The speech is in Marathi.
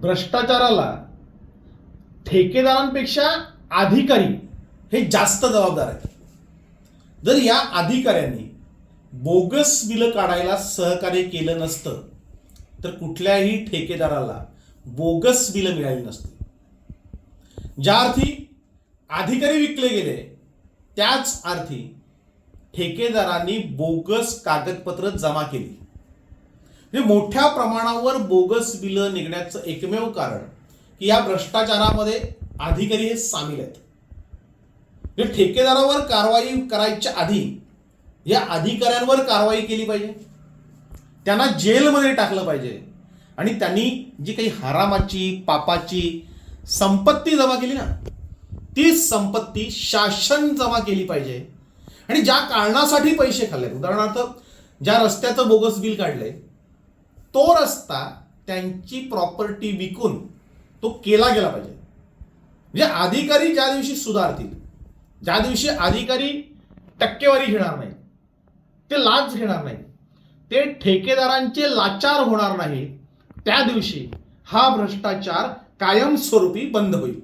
भ्रष्टाचाराला ठेकेदारांपेक्षा अधिकारी हे जास्त जबाबदार आहेत. जर या अधिकाऱ्यांनी बोगस बिलं काढायला सहकार्य केलं नसतं तर कुठल्याही ठेकेदाराला बोगस बिलं मिळाली नसती. ज्या अर्थी अधिकारी विकले गेले त्याच अर्थी ठेकेदारांनी बोगस कागदपत्र जमा केली. म्हणजे मोठ्या प्रमाणावर बोगस बिलं निघण्याचं एकमेव कारण की या भ्रष्टाचारामध्ये अधिकारी हे सामील आहेत. म्हणजे ठेकेदारावर कारवाई करायच्या आधी या अधिकाऱ्यांवर कारवाई केली पाहिजे. त्यांना जेलमध्ये टाकलं पाहिजे. आणि त्यांनी जी काही हरामाची पापाची संपत्ती जमा केली ना ती संपत्ती शासन जमा केली पाहिजे. आणि ज्या कारणासाठी पैसे खाल्ले उदाहरणार्थ ज्या रस्त्याचं बोगस बिल काढलंय तो रस्ता त्यांची प्रॉपर्टी विकून तो केला गेला पाहिजे. म्हणजे अधिकारी ज्या दिवशी सुधारतील ज्या दिवशी अधिकारी टक्केवारी घेणार नाही ते लाच घेणार नाही ते ठेकेदारांचे लाचार होणार नाही त्या दिवशी हा भ्रष्टाचार कायमस्वरूपी बंद होईल.